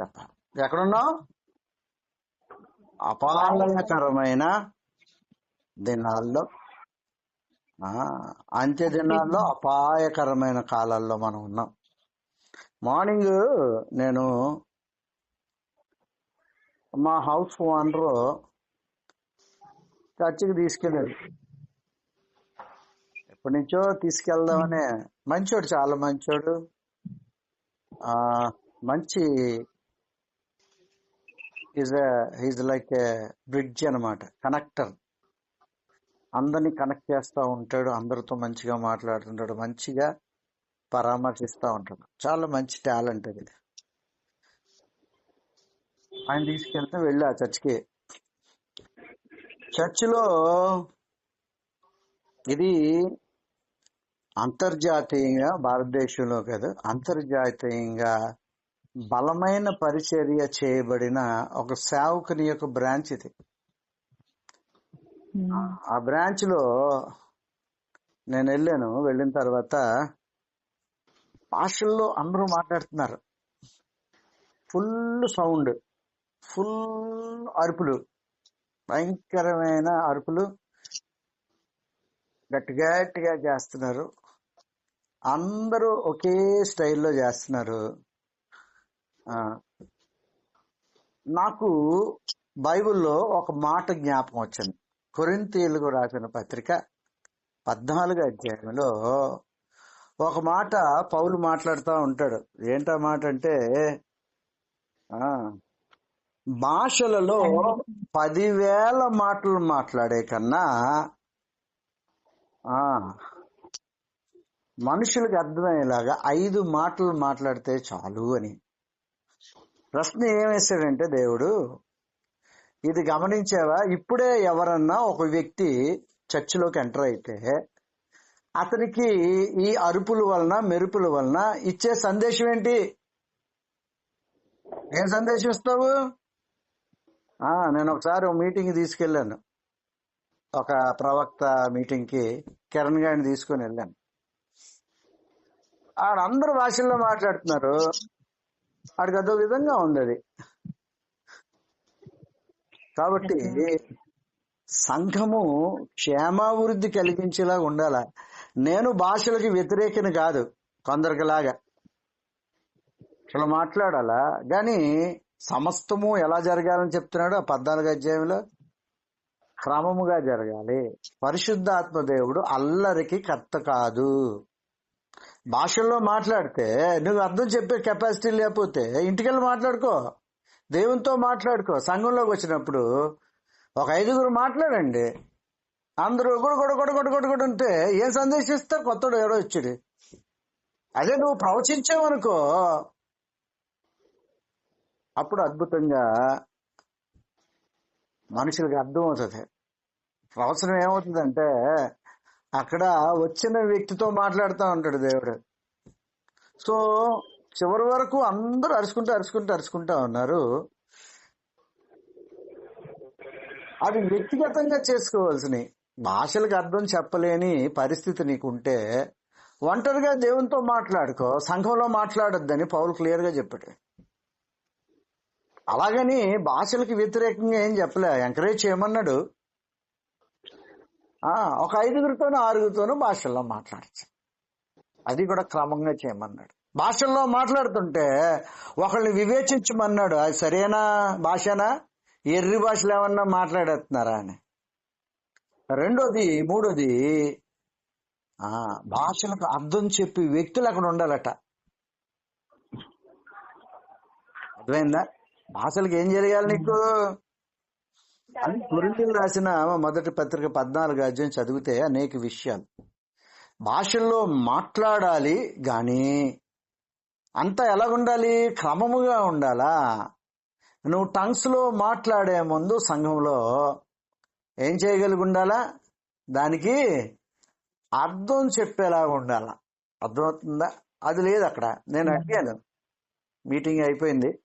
చెప్పాలి ఎక్కడున్నావు? అపాయకరమైన దినాల్లో అంత్య దినాల్లో అపాయకరమైన కాలాల్లో మనం ఉన్నాం. మార్నింగ్ నేను మా హౌస్ ఓనర్ చర్చికి తీసుకెళ్ళాడు. ఎప్పటి నుంచో తీసుకెళ్దామనే మంచోడు చాలా మంచోడు. మంచి is is like a bridge అన్నమాట కనెక్టర్ అందరినీ కనెక్ట్ చేస్తూ ఉంటాడు అందరితో మంచిగా మాట్లాడుతుంటాడు మంచిగా పరామర్శిస్తూ ఉంటాడు. చాలా మంచి టాలెంట్ అది. ఆయన తీసుకెళ్తే వెళ్ళి ఆ చర్చికి. చర్చిలో ఇది అంతర్జాతీయంగా భారతదేశంలో కాదు అంతర్జాతీయంగా బలమైన పరిచర్య చేయబడిన ఒక సేవకుని యొక్క బ్రాంచ్ ఇది. ఆ బ్రాంచ్లో నేను వెళ్ళాను. వెళ్ళిన తర్వాత భాషల్లో అందరూ మాట్లాడుతున్నారు. ఫుల్ సౌండ్ ఫుల్ అరుపులు భయంకరమైన అరుపులు గట్టి గట్టిగా చేస్తున్నారు. అందరూ ఒకే స్టైల్లో చేస్తున్నారు. నాకు బైబిల్లో ఒక మాట జ్ఞాపకం వచ్చింది. కొరింతీలకు రాసిన పత్రిక పద్నాలుగు అధ్యాయంలో ఒక మాట పౌలు మాట్లాడుతూ ఉంటాడు. ఏంటా మాట అంటే భాషలలో పదివేల మాటలు మాట్లాడే కన్నా మనుషులకు అర్థమయ్యేలాగా ఐదు మాటలు మాట్లాడితే చాలు అని. ప్రశ్న ఏమేశాడంటే దేవుడు ఇది గమనించావా? ఇప్పుడే ఎవరన్నా ఒక వ్యక్తి చర్చిలోకి ఎంటర్ అయితే అతనికి ఈ అరుపుల వలన మెరుపుల వలన ఇచ్చే సందేశం ఏంటి? ఏం సందేశం ఇస్తావు? ఆ నేను ఒకసారి ఒక మీటింగ్ తీసుకెళ్ళాను. ఒక ప్రవక్త మీటింగ్కి కిరణ్ గారిని తీసుకొని వెళ్ళాను. ఆడ అందరు భాషల్లో మాట్లాడుతున్నారు. ఆడికి అదో విధంగా ఉంది అది కాబట్టి సంఘము క్షేమాభివృద్ధి కలిగించేలా ఉండాల? నేను భాషలకి వ్యతిరేకని కాదు కొందరికిలాగా. అసలు మాట్లాడాలా? గాని సమస్తము ఎలా జరగాలని చెప్తున్నాడు ఆ పద్నాలుగు అధ్యాయంలో? క్రమముగా జరగాలి. పరిశుద్ధాత్మ దేవుడు అల్లరికి కర్త కాదు. భాషల్లో మాట్లాడితే నువ్వు అర్థం చెప్పే కెపాసిటీ లేకపోతే ఇంటికెళ్ళి మాట్లాడుకో. దేవునితో మాట్లాడుకో. సంఘంలోకి వచ్చినప్పుడు ఒక ఐదుగురు మాట్లాడండి. అందరూ కూడా గుడు గుడు గుడు గుడు ఉంటే అంటే ఏం సందేశిస్తారు? కొత్తడు ఎవరో వచ్చాడు. అదే నువ్వు ప్రవచించావనుకో. అప్పుడు అద్భుతంగా మనుషులకు అర్థం అవుతుంది. ప్రవచనం ఏమవుతుందంటే అక్కడ వచ్చిన వ్యక్తితో మాట్లాడుతూ ఉంటాడు దేవుడు. సో చివరి వరకు అందరూ అరుచుకుంటూ అరుచుకుంటూ అరుచుకుంటా ఉన్నారు. అది వ్యక్తిగతంగా చేసుకోవాల్సినవి. భాషలకు అర్థం చెప్పలేని పరిస్థితి నీకుంటే ఒంటరిగా దేవునితో మాట్లాడుకో సంఘంలో మాట్లాడొద్దని పౌలు క్లియర్గా చెప్పాడు. అలాగని భాషలకు వ్యతిరేకంగా ఏం చెప్పలే ఎంకరేజ్ చేయమన్నాడు. ఒక ఐదుగురితోనూ ఆరుగురితోనూ భాషల్లో మాట్లాడచ్చు. అది కూడా క్రమంగా చేయమన్నాడు. భాషల్లో మాట్లాడుతుంటే ఒకళ్ళని వివేచించమన్నాడు. అది సరైన భాషనా? ఎర్రి భాషలు ఏమన్నా మాట్లాడేస్తున్నారా అని. రెండోది మూడోది ఆ భాషలకు అర్థం చెప్పి వ్యక్తులు అక్కడ ఉండాలట. అర్థమైందా? భాషలకు ఏం జరగాలి నీకు? అని కొరింథీయులు రాసిన మొదటి పత్రిక పద్నాలుగు అధ్యాయం చదివితే అనేక విషయాలు. భాషల్లో మాట్లాడాలి గాని అంతా ఎలాగుండాలి? క్రమముగా ఉండాలా? నువ్వు టంగ్స్లో మాట్లాడే ముందు సంఘంలో ఏం చేయగలిగి ఉండాలా దానికి అర్థం చెప్పేలాగా ఉండాలా అర్థమవుతుందా? అది లేదు అక్కడ. నేను అడిగాను. మీటింగ్ అయిపోయింది.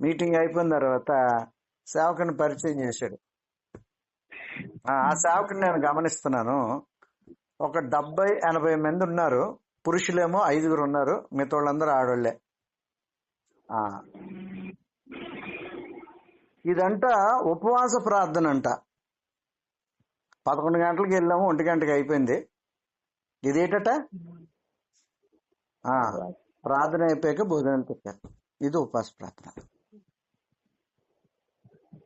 మీటింగ్ అయిపోయిన తర్వాత సేవకుని పరిచయం చేశాడు. ఆ సేవకుని నేను గమనిస్తున్నాను. ఒక డెబ్బై ఎనభై మంది ఉన్నారు. పురుషులేమో ఐదుగురు ఉన్నారు. మిగతా వాళ్ళందరూ ఆడోళ్ళే ఇదంట ఉపవాస ప్రార్థన అంట. పదకొండు గంటలకు వెళ్ళాము ఒంటి గంటకి అయిపోయింది. ఇదేటట? ఆ, ప్రార్థన అయిపోయాక భోజనం పెట్టారు ఇది ఉపవాస ప్రార్థన.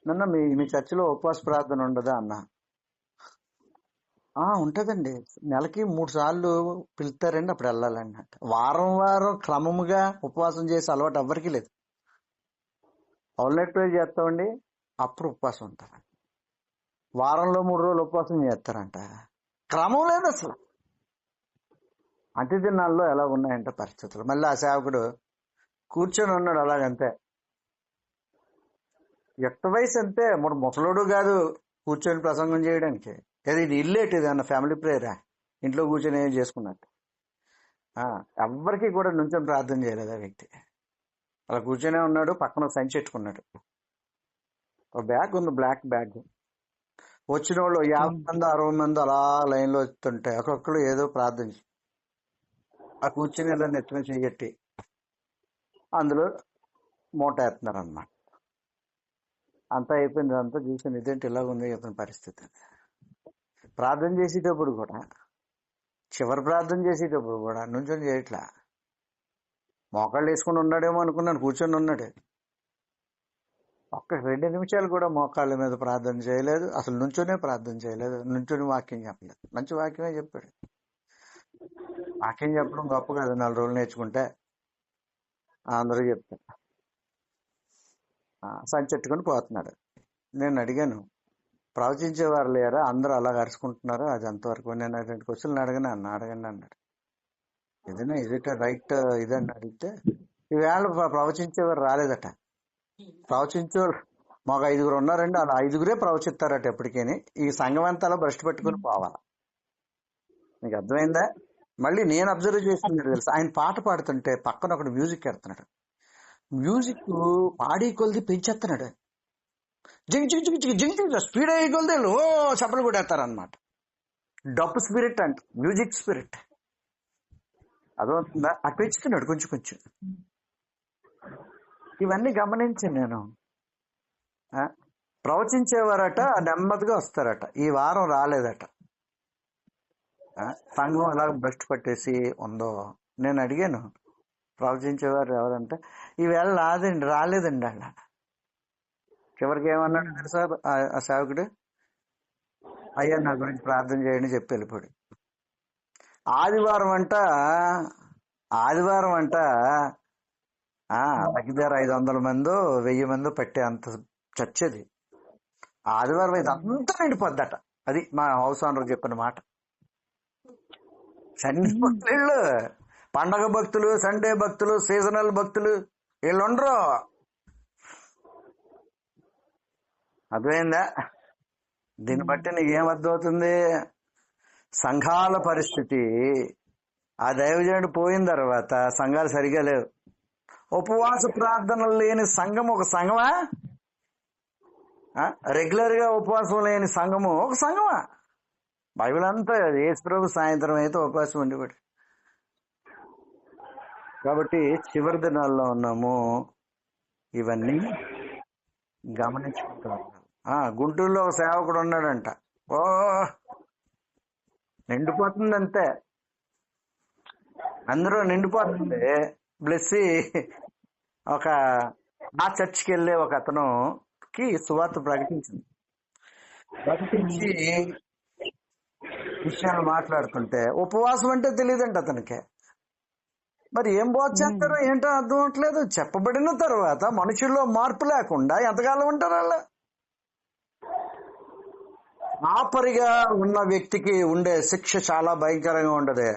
నన్న మీ మీ చర్చిలో ఉపవాస ప్రార్థన ఉండదా అన్న? ఆ ఉంటదండి. నెలకి మూడు సార్లు పిలుస్తారండి అప్పుడు వెళ్ళాలండి. వారం వారం క్రమముగా ఉపవాసం చేసే అలవాటు ఎవ్వరికీ లేదు. అవుట్లెట్ చేస్తామండి? అప్పుడు ఉపవాసం ఉంటారు వారంలో మూడు రోజులు ఉపవాసం చేస్తారంట. క్రమం లేదు అసలు. అతి దినాల్లో ఎలా ఉన్నాయంట పరిస్థితులు. మళ్ళీ ఆ సేవకుడు కూర్చొని ఉన్నాడు అలాగంతే. ఎట్ట వయసు అంతే? మరి ముసలోడు కాదు కూర్చొని ప్రసంగం చేయడానికి. అది ఇది ఇల్లేటి ఇది అన్న ఫ్యామిలీ ప్రేయరా ఇంట్లో కూర్చొని ఏం చేసుకున్నట్టు? ఆ, ఎవ్వరికి కూడా నుంచొని ప్రార్థన చేయలేదు ఆ వ్యక్తి? అలా కూర్చొనే ఉన్నాడు పక్కన సంచి పెట్టుకున్నాడు. ఒక బ్యాగ్ ఉంది బ్లాక్ బ్యాగ్ వచ్చిన వాళ్ళు యాభై మంది అరవై మంది అలా లైన్లో వస్తుంటే ఒక్కొక్కరు ఏదో ప్రార్థన ఆ కూర్చొని ఇలా నెత్తిన చెయ్యట్టి అందులో మూట వేస్తున్నారు అన్నమాట అంతా అయిపోయింది. అంతా చూసాను ఇదేంటి ఇలా ఉంది ఇతని పరిస్థితి. ప్రార్థన చేసేటప్పుడు కూడా చివరి ప్రార్థన చేసేటప్పుడు కూడా నుంచొని చేయట్లా? మోకాళ్ళు వేసుకుని ఉన్నాడేమో అనుకున్నాను కూర్చొని ఉన్నాడు. ఒక్క రెండు నిమిషాలు కూడా మోకాళ్ళ మీద ప్రార్థన చేయలేదు. అసలు నుంచొనే ప్రార్థన చేయలేదు. నుంచొని వాక్యం చెప్పలేదు. మంచి వాక్యమే చెప్పాడు. వాక్యం చెప్పడం గొప్ప కాదు. నాలుగు రోజులు నేర్చుకుంటే అందరూ చెప్తారు. సంచెట్టుకొని పోతున్నాడు. నేను అడిగాను ప్రవచించేవారు లేరా? అందరూ అలా అరుచుకుంటున్నారు? అది అంతవరకు. నేను రెండు క్వశ్చన్లు అడగను అన్న అడగండి అన్నాడు. ఏదైనా ఇదిట రైట్ ఇదని అడిగితే ఈవేళ ప్రవచించేవారు రాలేదట. ప్రవచించేవారు మాకు ఐదుగురు ఉన్నారండి అలా ఐదుగురే ప్రవచిస్తారట ఎప్పటికేని. ఈ సంఘం అంతా అలా భ్రష్టు పెట్టుకుని పోవాలి? నీకు అర్థమైందా? మళ్ళీ నేను అబ్జర్వ్ చేసింది తెలుసు? ఆయన పాట పాడుతుంటే పక్కన ఒకడు మ్యూజిక్ ఎడుతున్నాడు. మ్యూజిక్ పాడి కొలిది పెంచేస్తున్నాడు జింగ్ జింగ్ జింగ్ జింగ్ జింగ్ జింగ్ స్పీడ్ అయ్యి కొలిది ఓ ఓ చప్పలు అనమాట డప్పు స్పిరిట్ అంట మ్యూజిక్ స్పిరిట్. అదవుతుందా అటు పెంచుతున్నాడు కొంచెం కొంచెం. ఇవన్నీ గమనించాను నేను. ఆ, ప్రవచించేవారట నెమ్మదిగా వస్తారట. ఈ వారం రాలేదట. సంఘం ఎలా భ్రష్టు పట్టేసి ఉందో నేను అడిగాను. ప్రవచించేవారు ఎవరంటే ఈవేళ రాదండి రాలేదండి అన్న చివరికి ఏమన్నాడు తెలుసా ఆ- సేవకుడు? అయ్యా నా గురించి ప్రార్థన చేయండి చెప్పి వెళ్ళిపోడు ఆదివారం అంట ఆదివారం అంట ఆ దగ్గర ఐదు వందల మందో వెయ్యి మందో పట్టే అంత చచ్చేది ఆదివారం ఇది అంతా నిండిపోద్దట. అది మా హౌస్ ఓనర్ చెప్పిన మాట. సండే పండగ భక్తులు సండే భక్తులు సీజనల్ భక్తులు వీళ్ళు ఉండరు అర్థమైందా? దీన్ని బట్టి నీకు ఏం అర్థమవుతుంది సంఘాల పరిస్థితి. ఆ దైవజనుడు పోయిన తర్వాత సంఘాలు సరిగా లేవు. ఉపవాస ప్రార్థనలు లేని సంఘం ఒక సంఘమా? రెగ్యులర్గా ఉపవాసం లేని సంఘము ఒక సంఘమా? బైబిల్ అంతా యేసు ప్రభు సాయంత్రం అయితే ఉపవాసం ఉండేవాడు కాబట్టి చివరి దినాల్లో ఉన్నాము. ఇవన్నీ గమనించుకుంటూ ఉన్నాం. ఆ, గుంటూరులో ఒక సేవకుడు ఉన్నాడంట. ఓ నిండిపోతుంది అంతే అందరూ నిండిపోతుంది. బ్లెస్సి. ఒక ఆ చర్చికి వెళ్ళే ఒక అతనుకి సువార్త ప్రకటించింది. ప్రకటించి విషయాలు మాట్లాడుతుంటే ఉపవాసం అంటే తెలియదంట అతనికి. మరి ఏం బోధ చేస్తారో ఏంటో అర్థం అవట్లేదు. చెప్పబడిన తర్వాత మనుషుల్లో మార్పు లేకుండా ఎంతకాలం ఉంటారు వాళ్ళు? ఆపరిగా ఉన్న వ్యక్తికి ఉండే శిక్ష చాలా భయంకరంగా ఉండదు.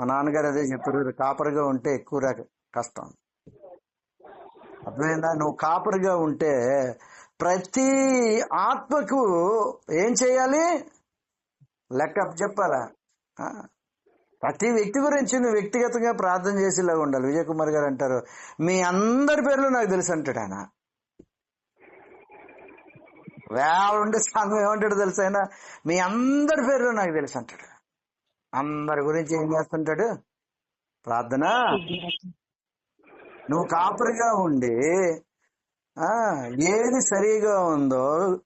మా నాన్నగారు అదే చెప్పారు కాపరిగా ఉంటే ఎక్కువ కష్టం. అర్థమైందా? నువ్వు కాపరిగా ఉంటే ప్రతి ఆత్మకు ఏం చేయాలి? లెక్క చెప్పాలా? ప్రతి వ్యక్తి గురించి నువ్వు వ్యక్తిగతంగా ప్రార్థన చేసేలాగా ఉండాలి. విజయ్ కుమార్ గారు అంటారు మీ అందరి పేర్లు నాకు తెలుసు అంటాడు ఆయన. వేలుండే సంఘం ఏమంటాడు తెలుసు ఆయన? మీ అందరి పేర్లు నాకు తెలుసు అంటాడు. అందరి గురించి ఏం చేస్తుంటాడు? ప్రార్థన. నువ్వు కాపరిగా ఉండి ఆ ఏది సరిగా ఉందో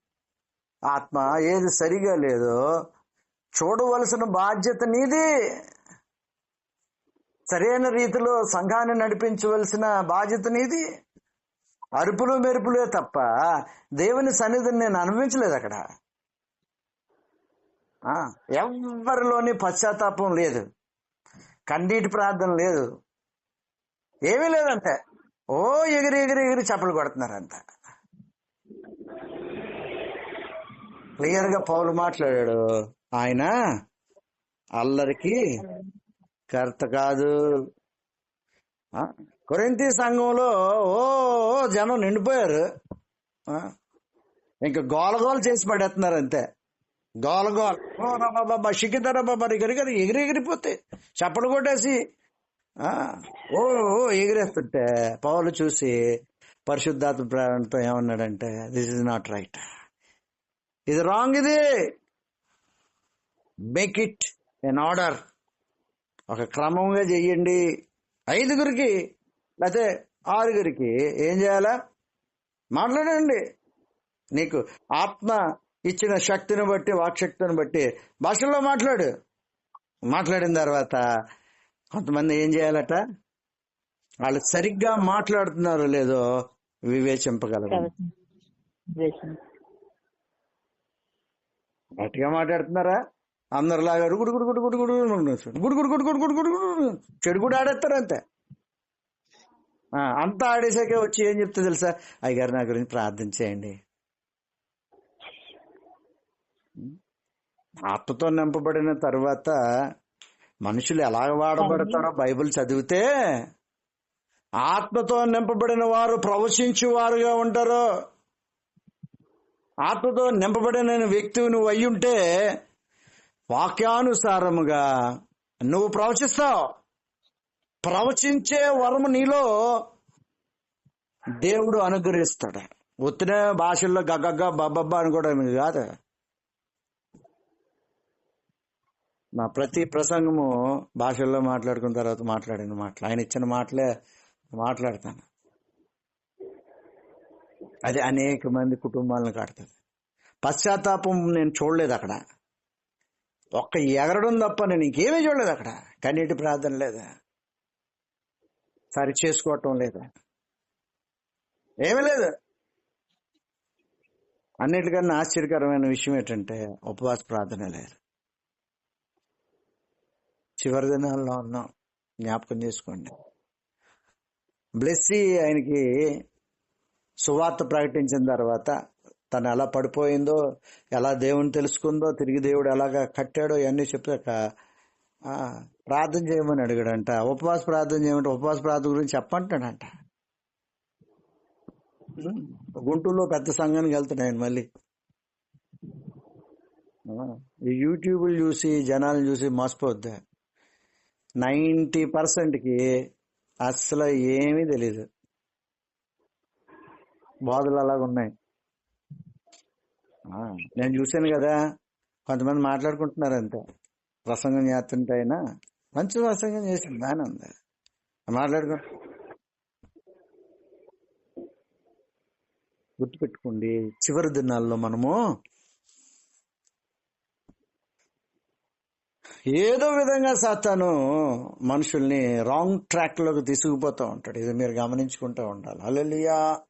ఆత్మ ఏది సరిగా లేదో చూడవలసిన బాధ్యత నీది. సరైన రీతిలో సంఘాన్ని నడిపించవలసిన బాధ్యత నీది. అరుపులు మెరుపులే తప్ప దేవుని సన్నిధిని నేను అనుభవించలేదు అక్కడ. ఆ, ఎవ్వరిలోని పశ్చాత్తాపం లేదు. కండీటి ప్రార్థన లేదు. ఏమీ లేదంటే. ఓ ఎగిరి ఎగిరి ఎగిరి చెప్పలు కొడుతున్నారంట. క్లియర్గా పౌలు మాట్లాడాడు. ఆయన అల్లరికి కర్త కాదు. కొరింతి సంఘంలో ఓ జనం నిండిపోయారు. ఇంకా గోల చేసి పడేస్తున్నారు అంతే. గోల గోల ఓ రబ్బబ్బబ్బ, షికితర బాబా ఎగిరి ఎగిరి ఎగిరిపోతే చప్పలు కొట్టేసి ఓ ఓ ఎగిరేస్తుంటే పౌలు చూసి పరిశుద్ధాత్మ ప్రేరణతో ఏమన్నాడంటే దిస్ ఇస్ నాట్ రైట్ ఇది రాంగ్ ఇది? మేక్ ఇట్ ఎన్ ఆర్డర్ ఒక క్రమంగా చెయ్యండి. ఐదుగురికి లేకపోతే ఆరుగురికి ఏం చేయాలా? మాట్లాడండి. నీకు ఆత్మ ఇచ్చిన శక్తిని బట్టి వాక్శక్తిని బట్టి భాషల్లో మాట్లాడు. మాట్లాడిన తర్వాత కొంతమంది ఏం చేయాలట? వాళ్ళు సరిగ్గా మాట్లాడుతున్నారో లేదో వివేచింపగలరు. గట్టిగా మాట్లాడుతున్నారా? అందరిలాగా గుడు గుడు గుడు గుడు గుడు గుడు గుడు గుడు గుడు గుడు గుడు గుడు చెడు కూడా ఆడేస్తారు అంతే అంతా ఆడేసాకే వచ్చి ఏం చెప్తా తెలుసా అయ్యగారు నా గురించి ప్రార్థన చేయండి ఆత్మతో నింపబడిన తర్వాత మనుషులు ఎలా వాడబడతారో బైబిల్ చదివితే ఆత్మతో నింపబడిన వారు ప్రవచించు వారుగా ఉంటారు ఆత్మతో నింపబడిన వ్యక్తివి నువ్వు అయ్యుంటే వాక్యానుసారముగా నువ్వు ప్రవచిస్తావు. ప్రవచించే వరము నీలో దేవుడు అనుగ్రహిస్తాడు. ఉత్తిన భాషల్లో గగ్గగ్గ బబ్బబ్బ అనుకోవడం కాదు. నా ప్రతి ప్రసంగము భాషల్లో మాట్లాడుకున్న తర్వాత మాట్లాడిన మాటలు. ఆయన ఇచ్చిన మాటలే మాట్లాడతాను. అది అనేక మంది కుటుంబాలను కాడుతుంది పశ్చాత్తాపం నేను చూడలేదు అక్కడ. ఒక్క ఎగరడం తప్ప నేను ఇంకేమీ చూడలేదు అక్కడ. కన్నీటి ప్రార్థన లేదా? సరి చేసుకోవటం లేదా? ఏమీ లేదు. అన్నిటికన్నా ఆశ్చర్యకరమైన విషయం ఏంటంటే ఉపవాస ప్రార్థన లేదు. చివరి దినాల్లో ఉన్నాం. జ్ఞాపకం చేసుకోండి. బ్లెస్సీ ఆయనకి సువార్త ప్రకటించిన తర్వాత తను ఎలా పడిపోయిందో ఎలా దేవుని తెలుసుకుందో తిరిగి దేవుడు ఎలాగా కట్టాడో ఇవన్నీ చెప్పాక ప్రార్థన చేయమని అడిగాడంట. ఉపవాస ప్రార్థన చేయమంటే ఉపవాస ప్రార్థన గురించి చెప్పంటాడంట గుంటూరులో పెద్ద సంఘానికి వెళ్తాడు ఆయన మళ్ళీ. ఈ యూట్యూబ్లు చూసి జనాలను చూసి మోసపోద్ది. నైంటీ పర్సెంట్కి అస్సలు ఏమీ తెలీదు. బాధలు అలాగ ఉన్నాయి నేను చూశాను కదా కొంతమంది మాట్లాడుకుంటున్నారు అంతే ప్రసంగం చేస్తుంటే అయినా మంచి ప్రసంగం చేసింది బాగానే ఉంది. మాట్లాడుకో. గుర్తుపెట్టుకోండి చివరి దినాల్లో మనము ఏదో విధంగా సాతాను మనుషుల్ని రాంగ్ ట్రాక్లోకి తీసుకుపోతూ ఉంటాడు. ఇది మీరు గమనించుకుంటూ ఉండాలి. అలలియా